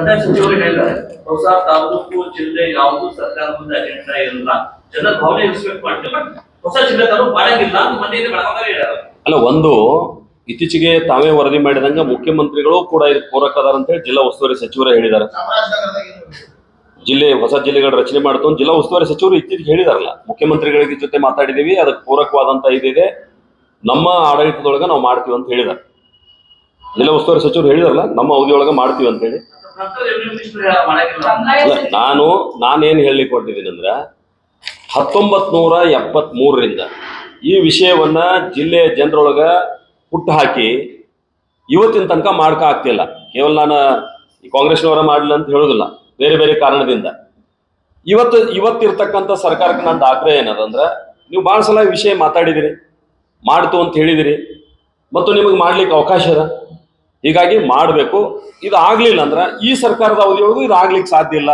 ಕಂದಾಯ ಸಚಿವರು ಹೇಳಿದ್ದಾರೆ, ಹೊಸ ತಾಲೂಕು, ಜಿಲ್ಲೆ ಯಾವುದು ಸರ್ಕಾರದ ಅಜೆಂಡಾ ಇಲ್ಲ ಜನರ ಭಾವನೆ ಎಕ್ಸ್ಪೆಕ್ಟ್ ಮಾಡ್ತೀವಿ ಹೊಸ ಜಿಲ್ಲೆ ತಾಲೂಕು ಮಾಡಂಗಿಲ್ಲ ಅಂತ ಮನೆಯಿಂದ ಬೆಳಗಾವಿ ಅಲ್ಲ, ಒಂದು, ಇತ್ತೀಚೆಗೆ ತಾವೇ ವರದಿ ಮಾಡಿದಂಗ ಮುಖ್ಯಮಂತ್ರಿಗಳು ಕೂಡ ಇದಕ್ಕೆ ಪೂರಕ ಅಂತ ಹೇಳಿ ಜಿಲ್ಲಾ ಉಸ್ತುವಾರಿ ಸಚಿವರೇ ಹೇಳಿದ್ದಾರೆ. ಜಿಲ್ಲೆ, ಹೊಸ ಜಿಲ್ಲೆಗಳ ರಚನೆ ಮಾಡ್ತು ಜಿಲ್ಲಾ ಉಸ್ತುವಾರಿ ಸಚಿವರು ಇತ್ತೀಚೆಗೆ ಹೇಳಿದಾರಲ್ಲ, ಮುಖ್ಯಮಂತ್ರಿಗಳಿಗೆ ಜೊತೆ ಮಾತಾಡಿದೀವಿ ಅದಕ್ಕೆ ಪೂರಕವಾದಂತ ಇದಿದೆ ನಮ್ಮ ಆಡಳಿತದೊಳಗೆ ನಾವು ಮಾಡ್ತೀವಿ ಅಂತ ಹೇಳಿದಾರೆ ಜಿಲ್ಲಾ ಉಸ್ತುವಾರಿ ಸಚಿವರು ಹೇಳಿದಾರಲ್ಲ, ನಮ್ಮ ಅವಧಿಯೊಳಗೆ ಮಾಡ್ತೀವಿ ಅಂತ ಹೇಳಿ. ನಾನು ನಾನೇನು ಹೇಳಲಿಕ್ಕೆ ಹೊರಟಿದ್ದೀನಿ ಅಂದ್ರೆ ಹತ್ತೊಂಬತ್ ನೂರ ಎಪ್ಪತ್ತ್ ಮೂರರಿಂದ ಈ ವಿಷಯವನ್ನ ಜಿಲ್ಲೆಯ ಜನರೊಳಗ ಹುಟ್ಟು ಹಾಕಿ ಇವತ್ತಿನ ತನಕ ಮಾಡಕ ಆಗ್ತಿಲ್ಲ. ಕೇವಲ ನಾನು ಈ ಕಾಂಗ್ರೆಸ್ನವರ ಮಾಡಲಿಲ್ಲ ಅಂತ ಹೇಳೋದಿಲ್ಲ ಬೇರೆ ಬೇರೆ ಕಾರಣದಿಂದ. ಇವತ್ತು ಇವತ್ತಿರ್ತಕ್ಕಂಥ ಸರ್ಕಾರಕ್ಕೆ ನಂದು ಆಗ್ರಹ ಏನದಂದ್ರೆ ನೀವು ಭಾಳ ಸಲ ಈ ವಿಷಯ ಮಾತಾಡಿದಿರಿ ಮಾಡ್ತು ಅಂತ ಹೇಳಿದಿರಿ ಮತ್ತು ನಿಮಗೆ ಮಾಡ್ಲಿಕ್ಕೆ ಅವಕಾಶ ಇದೆ ಹೀಗಾಗಿ ಮಾಡಬೇಕು. ಇದು ಆಗ್ಲಿಲ್ಲ ಅಂದ್ರೆ ಈ ಸರ್ಕಾರದ ಅವಧಿಯೊಳಗೂ ಇದು ಆಗ್ಲಿಕ್ಕೆ ಸಾಧ್ಯ ಇಲ್ಲ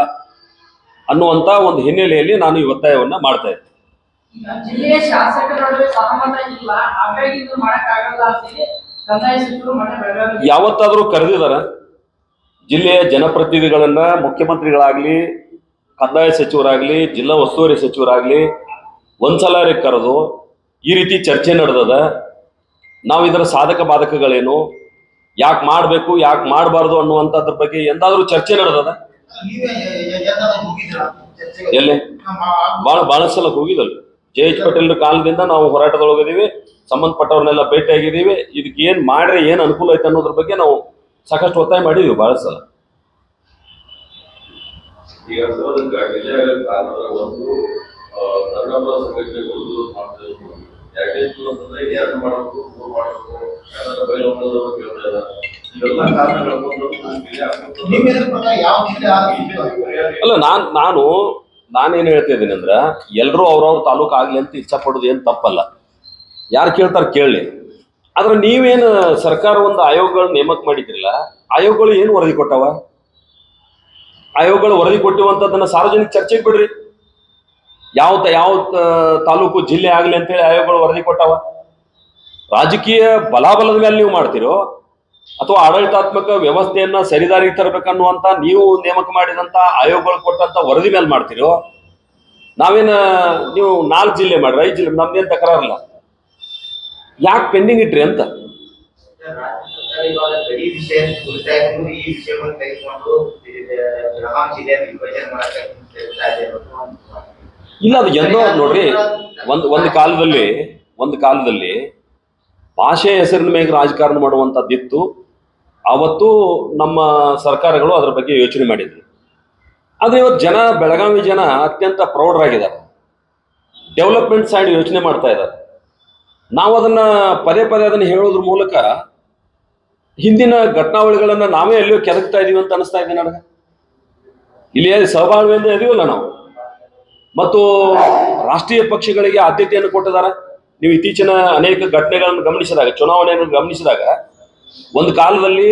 ಅನ್ನುವಂತ ಒಂದು ಹಿನ್ನೆಲೆಯಲ್ಲಿ ನಾನು ಈ ಒತ್ತಾಯವನ್ನ ಮಾಡ್ತಾ ಇದ್ದೆ. ಯಾವತ್ತಾದರೂ ಕರೆದಿದಾರ ಜಿಲ್ಲೆಯ ಜನಪ್ರತಿನಿಧಿಗಳನ್ನ ಮುಖ್ಯಮಂತ್ರಿಗಳಾಗ್ಲಿ ಕಂದಾಯ ಸಚಿವರಾಗ್ಲಿ ಜಿಲ್ಲಾ ಉಸ್ತುವಾರಿ ಸಚಿವರಾಗ್ಲಿ ಒಂದ್ಸಲಾರಿ ಕರೆದು ಈ ರೀತಿ ಚರ್ಚೆ ನಡೆದದ. ನಾವು ಇದರ ಸಾಧಕ ಬಾಧಕಗಳೇನು? ಯಾಕೆ ಮಾಡಬೇಕು, ಯಾಕೆ ಮಾಡಬಾರ್ದು ಅನ್ನುವಂಥದ್ರ ಬಗ್ಗೆ ಎಂತಾದ್ರೂ ಚರ್ಚೆ ನಡೆದದ? ಎಲ್ಲಿ? ಬಹಳ ಬಹಳ ಸಲ ಹೋಗಿದಲ್ಲ ಜೆ ಎಚ್ ಪಟೇಲ್ ಕಾಲದಿಂದ ನಾವು ಹೋರಾಟದೊಳಗಿದೀವಿ ಸಂಬಂಧಪಟ್ಟವ್ರನ್ನೆಲ್ಲ ಭೇಟಿಯಾಗಿದ್ದೀವಿ, ಇದಕ್ಕೆ ಏನ್ ಮಾಡ್ರೆ ಏನ್ ಅನುಕೂಲ ಐತೆ ಅನ್ನೋದ್ರ ಬಗ್ಗೆ ನಾವು ಸಾಕಷ್ಟು ಒತ್ತಾಯ ಮಾಡಿದೀವಿ ಬಹಳ ಸಲ. ಈಗ ಅಲ್ಲ, ನಾನ್, ನಾನು ನಾನೇನು ಹೇಳ್ತಾ ಇದ್ದೀನಿ ಅಂದ್ರ, ಎಲ್ರೂ ಅವ್ರವ್ರ ತಾಲೂಕು ಆಗ್ಲಿ ಅಂತ ಇಚ್ಛಾ ಪಡೋದು ಏನ್ ತಪ್ಪಲ್ಲ. ಯಾರು ಕೇಳ್ತಾರ ಕೇಳಲಿ ಆದ್ರೆ ನೀವೇನು ಸರ್ಕಾರ ಒಂದು ಆಯೋಗಗಳನ್ನ ನೇಮಕ ಮಾಡಿದ್ರಲ್ಲ, ಆಯೋಗಗಳು ಏನು ವರದಿ ಕೊಟ್ಟವ? ಆಯೋಗಗಳು ವರದಿ ಕೊಟ್ಟಿವಂಥದ್ದನ್ನ ಸಾರ್ವಜನಿಕ ಚರ್ಚೆಗೆ ಬಿಡ್ರಿ. ಯಾವ ಯಾವ ತಾಲೂಕು, ಜಿಲ್ಲೆ ಆಗ್ಲಿ ಅಂತೇಳಿ ಆಯೋಗಗಳು ವರದಿ ಕೊಟ್ಟವ? ರಾಜಕೀಯ ಬಲಾಬಲದ ಮೇಲೆ ನೀವು ಮಾಡ್ತಿರೋ ಅಥವಾ ಆಡಳಿತಾತ್ಮಕ ವ್ಯವಸ್ಥೆಯನ್ನ ಸರಿದಾರಿಗೆ ತರಬೇಕನ್ನುವಂತ ನೀವು ನೇಮಕ ಮಾಡಿದಂತ ಆಯೋಗಗಳು ಕೊಟ್ಟಂತ ವರದಿ ಮೇಲೆ ಮಾಡ್ತಿರೋ, ನಾವೇನ, ನೀವು ನಾಲ್ಕು ಜಿಲ್ಲೆ ಮಾಡ್ರಿ, ಐದು ಜಿಲ್ಲೆ ನಮ್ದೇನು ತಕರಾರಲ್ಲ ಯಾಕೆ ಪೆಂಡಿಂಗ್ ಇಟ್ರಿ ಅಂತ. ಇಲ್ಲ, ಅದು ಎಂದೋ ನೋಡ್ರಿ ಒಂದು ಒಂದು ಕಾಲದಲ್ಲಿ ಒಂದು ಕಾಲದಲ್ಲಿ ಭಾಷೆ ಹೆಸರಿನ ಮೇಲೆ ರಾಜಕಾರಣ ಮಾಡುವಂಥದ್ದಿತ್ತು ಅವತ್ತು ನಮ್ಮ ಸರ್ಕಾರಗಳು ಅದರ ಬಗ್ಗೆ ಯೋಚನೆ ಮಾಡಿದ್ವಿ ಆದರೆ ಇವತ್ತು ಜನ, ಬೆಳಗಾವಿ ಜನ ಅತ್ಯಂತ ಪ್ರೌಢರಾಗಿದ್ದಾರೆ. ಡೆವಲಪ್ಮೆಂಟ್ ಸೈಡ್ ಯೋಚನೆ ಮಾಡ್ತಾ ಇದ್ದಾರೆ. ನಾವು ಅದನ್ನು ಪದೇ ಪದೇ ಅದನ್ನು ಹೇಳೋದ್ರ ಮೂಲಕ ಹಿಂದಿನ ಘಟನಾವಳಿಗಳನ್ನು ನಾವೇ ಎಲ್ಲಿಯೋ ಕೆದಕ್ತಾ ಇದ್ದೀವಿ ಅಂತ ಅನಿಸ್ತಾ ಇದೆ ನನಗೆ. ಇಲ್ಲಿ ಸಹಬಾಳ್ವೆಯಿಂದ ಇದೀವಲ್ಲ ನಾವು. ಮತ್ತು ರಾಷ್ಟ್ರೀಯ ಪಕ್ಷಗಳಿಗೆ ಆದ್ಯತೆಯನ್ನು ಕೊಟ್ಟಿದ್ದಾರೆ. ನೀವು ಇತ್ತೀಚಿನ ಅನೇಕ ಘಟನೆಗಳನ್ನು ಗಮನಿಸಿದಾಗ, ಚುನಾವಣೆಯನ್ನು ಗಮನಿಸಿದಾಗ, ಒಂದು ಕಾಲದಲ್ಲಿ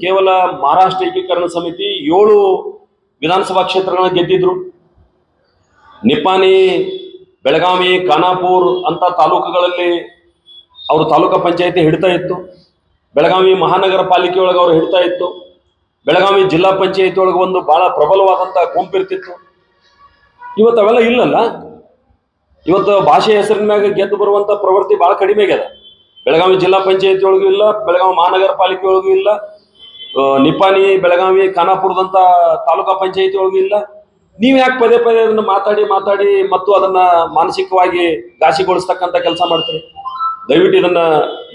ಕೇವಲ ಮಹಾರಾಷ್ಟ್ರ ಏಕೀಕರಣ ಸಮಿತಿ ಏಳು ವಿಧಾನಸಭಾ ಕ್ಷೇತ್ರಗಳನ್ನ ಗೆದ್ದಿದ್ರು. ನಿಪ್ಪಾಣಿ, ಬೆಳಗಾವಿ, ಖಾನಾಪುರ್ ಅಂತ ತಾಲೂಕುಗಳಲ್ಲಿ ಅವರು ತಾಲೂಕಾ ಪಂಚಾಯಿತಿ ಹಿಡ್ತಾ ಇತ್ತು. ಬೆಳಗಾವಿ ಮಹಾನಗರ ಪಾಲಿಕೆ ಒಳಗೆ ಅವರು ಹಿಡ್ತಾ ಇತ್ತು. ಬೆಳಗಾವಿ ಜಿಲ್ಲಾ ಪಂಚಾಯಿತಿ ಒಳಗೆ ಒಂದು ಬಹಳ ಪ್ರಬಲವಾದಂಥ ಗುಂಪಿರ್ತಿತ್ತು. ಇವತ್ತು ಅವೆಲ್ಲ ಇಲ್ಲಲ್ಲ. ಇವತ್ತು ಭಾಷೆ ಹೆಸರಿನ ಮ್ಯಾಗ ಗೆದ್ದು ಬರುವಂತ ಪ್ರವೃತ್ತಿ ಬಹಳ ಕಡಿಮೆ ಆಗ್ಯದ. ಬೆಳಗಾವಿ ಜಿಲ್ಲಾ ಪಂಚಾಯತಿ ಒಳಗೂ ಇಲ್ಲ, ಬೆಳಗಾವಿ ಮಹಾನಗರ ಪಾಲಿಕೆ ಒಳಗೂ ಇಲ್ಲ ನಿಪಾನಿ ಬೆಳಗಾವಿ, ಖಾನಾಪುರದಂತ ತಾಲೂಕಾ ಪಂಚಾಯತಿ ಒಳಗೂ ಇಲ್ಲ. ನೀವ್ ಯಾಕೆ ಪದೇ ಪದೇ ಅದನ್ನ ಮಾತಾಡಿ ಮಾತಾಡಿ ಮತ್ತು ಅದನ್ನ ಮಾನಸಿಕವಾಗಿ ಘಾಸಿಗೊಳಿಸ್ತಕ್ಕಂಥ ಕೆಲಸ ಮಾಡ್ತೀರಿ? ದಯವಿಟ್ಟು ಇದನ್ನ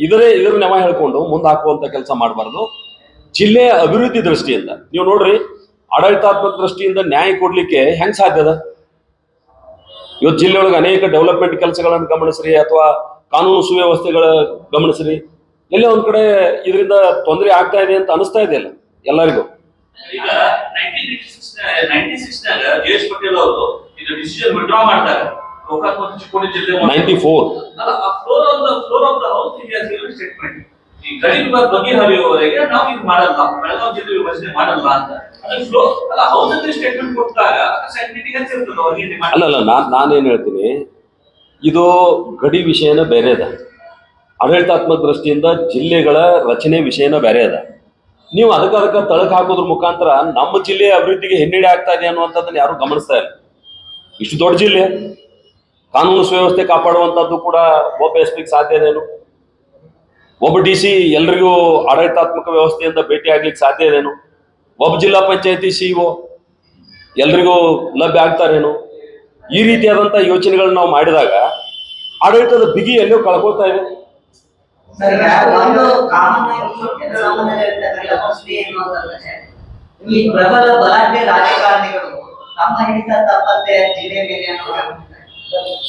ಇದರೇ ಇದ್ರ ನೆವ ಹೇಳ್ಕೊಂಡು ಮುಂದೆ ಹಾಕುವಂತ ಕೆಲಸ ಮಾಡಬಾರ್ದು. ಜಿಲ್ಲೆಯ ಅಭಿವೃದ್ಧಿ ದೃಷ್ಟಿಯಿಂದ, ನೀವು ನೋಡ್ರಿ, ಆಡಳಿತಾತ್ಮಕ ದೃಷ್ಟಿಯಿಂದ ನ್ಯಾಯ ಕೊಡ್ಲಿಕ್ಕೆ ಹೆಂಗ್ ಸಾಧ್ಯದ ಇವತ್ತು ಜಿಲ್ಲೆಯೊಳಗೆ ಅನೇಕ ಡೆವಲಪ್ಮೆಂಟ್ ಕೆಲಸಗಳನ್ನು ಗಮನಿಸ್ರಿ ಅಥವಾ ಕಾನೂನು ಸುವ್ಯವಸ್ಥೆಗಳ ಗಮನಿಸ್ರಿ. ಎಲ್ಲೇ ಒಂದ್ ಕಡೆ ಇದರಿಂದ ತೊಂದರೆ ಆಗ್ತಾ ಇದೆ ಅಂತ ಅನಿಸ್ತಾ ಇದೆಯಲ್ಲ ಎಲ್ಲರಿಗೂ? ಈಗ ನೈನ್ಟೀನ್ ನೈನ್ಟಿ ಸಿಕ್ಸ್ ನಾಗ ಪಟೇಲ್ ಅವರು ಇದು ಡಿಸಿಷನ್ ವಿಡ್ರಾ ಮಾಡ್ತಾರೆ ಗೋಕಾಕ್ ಮತ್ತು ಚಿಕ್ಕೋಡಿ ಜಿಲ್ಲೆ ಒಂದು- ninety four floor of the floor of the house India statement ಈ ಗಡಿ ಬಗ್ಗೆ ಬಗೆಹರಿಯುವವರೆಗೆ ನಾವು ಇದು ಮಾಡಲ್ಲ. ಬೆಳಗಾವಿ ಜಿಲ್ಲೆ ವಿಭಜನೆ ಮಾಡಲ್ಲ ಅಂತ. ಅಲ್ಲ ಅಲ್ಲಲ್ಲ ನಾನ್ ನಾನೇನ್ ಹೇಳ್ತೀನಿ, ಇದು ಗಡಿ ವಿಷಯನ ಬೇರೆ ಅದ. ಆಡಳಿತಾತ್ಮಕ ದೃಷ್ಟಿಯಿಂದ ಜಿಲ್ಲೆಗಳ ರಚನೆ ವಿಷಯನ ಬೇರೆ ಅದ. ನೀವು ಅದಕ್ಕೆ ಅದಕ್ಕೆ ತಳಕ್ ಹಾಕೋದ್ರ ಮುಖಾಂತರ ನಮ್ಮ ಜಿಲ್ಲೆಯ ಅಭಿವೃದ್ಧಿಗೆ ಹಿನ್ನಡೆ ಆಗ್ತಾ ಇದೆ ಅನ್ನುವಂಥದ್ದನ್ನ ಯಾರು ಗಮನಿಸ್ತಾ ಇಲ್ಲ. ಇಷ್ಟು ದೊಡ್ಡ ಜಿಲ್ಲೆ. ಕಾನೂನು ಸುವ್ಯವಸ್ಥೆ ಕಾಪಾಡುವಂಥದ್ದು ಕೂಡ ಒಬ್ಬ ಎಸ್ ಪಿಗೆ ಸಾಧ್ಯ ಇದೇನು ಒಬ್ಬ ಡಿ ಸಿ ಎಲ್ರಿಗೂ ಆಡಳಿತಾತ್ಮಕ ವ್ಯವಸ್ಥೆಯಿಂದ ಭೇಟಿ ಆಗ್ಲಿಕ್ಕೆ ಸಾಧ್ಯ ಇದೇನು? ಒಬ್ಬ ಜಿಲ್ಲಾ ಪಂಚಾಯತಿ ಸಿಇಒ ಎಲ್ರಿಗೂ ಲಭ್ಯ ಆಗ್ತಾರೇನು? ಈ ರೀತಿಯಾದಂಥ ಯೋಚನೆಗಳನ್ನ ನಾವು ಮಾಡಿದಾಗ ಆಡಳಿತದ ಬಿಗಿ ಎಲ್ಲೋ ಕಳ್ಕೊಳ್ತಾ ಇದೆ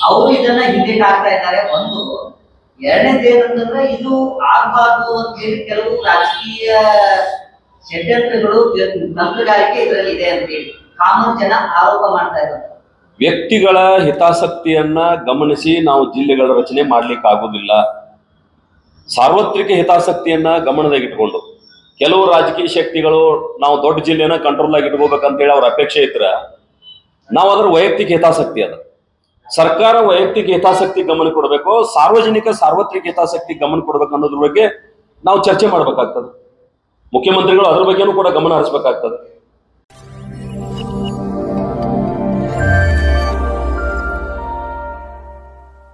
ಅವರು ಇದನ್ನ ಹಿಂದಕ್ಕೆ ಹಾಕ್ತಾ ಇದ್ದಾರೆ. ಒಂದು ಎರಡನೇದು ಏನಂತಂದ್ರೆ ಇದು ಆಗ್ಬಾರ್ದು ಅಂತ ಹೇಳಿ ಕೆಲವು ರಾಜಕೀಯ ಷಡ್ಯಂತ್ರಗಳು ತಂತ್ರಗಾರಿಕೆ ಇದರಲ್ಲಿ ಇದೆ ಅಂತ ಹೇಳಿ. ಕಾಮನ್ ಜನ ಆರೋಪ ಮಾಡ್ತಾ ಇದ್ದಾರೆ. ವ್ಯಕ್ತಿಗಳ ಹಿತಾಸಕ್ತಿಯನ್ನ ಗಮನಿಸಿ ನಾವು ಜಿಲ್ಲೆಗಳ ರಚನೆ ಮಾಡ್ಲಿಕ್ಕೆ ಆಗುದಿಲ್ಲ. ಸಾರ್ವತ್ರಿಕ ಹಿತಾಸಕ್ತಿಯನ್ನ ಗಮನದಾಗಿಟ್ಕೊಂಡು ಕೆಲವು ರಾಜಕೀಯ ಶಕ್ತಿಗಳು ನಾವು ದೊಡ್ಡ ಜಿಲ್ಲೆನ ಕಂಟ್ರೋಲ್ ಆಗಿ ಇಟ್ಕೋಬೇಕಂತೇಳಿ ಅವ್ರ ಅಪೇಕ್ಷೆ ಇದ್ರ, ನಾವು ಅದರ ವೈಯಕ್ತಿಕ ಹಿತಾಸಕ್ತಿ ಅದ. ಸರ್ಕಾರ ವೈಯಕ್ತಿಕ ಹಿತಾಸಕ್ತಿ ಗಮನ ಕೊಡಬೇಕು, ಸಾರ್ವಜನಿಕ ಸಾರ್ವತ್ರಿಕ ಹಿತಾಸಕ್ತಿ ಗಮನ ಕೊಡ್ಬೇಕು ಅನ್ನೋದ್ರ ಬಗ್ಗೆ ನಾವು ಚರ್ಚೆ ಮಾಡ್ಬೇಕಾಗ್ತದೆ. ಮುಖ್ಯಮಂತ್ರಿಗಳು ಅದ್ರ ಬಗ್ಗೆನೂ ಕೂಡ ಗಮನ ಹರಿಸ್ಬೇಕಾಗ್ತದೆ.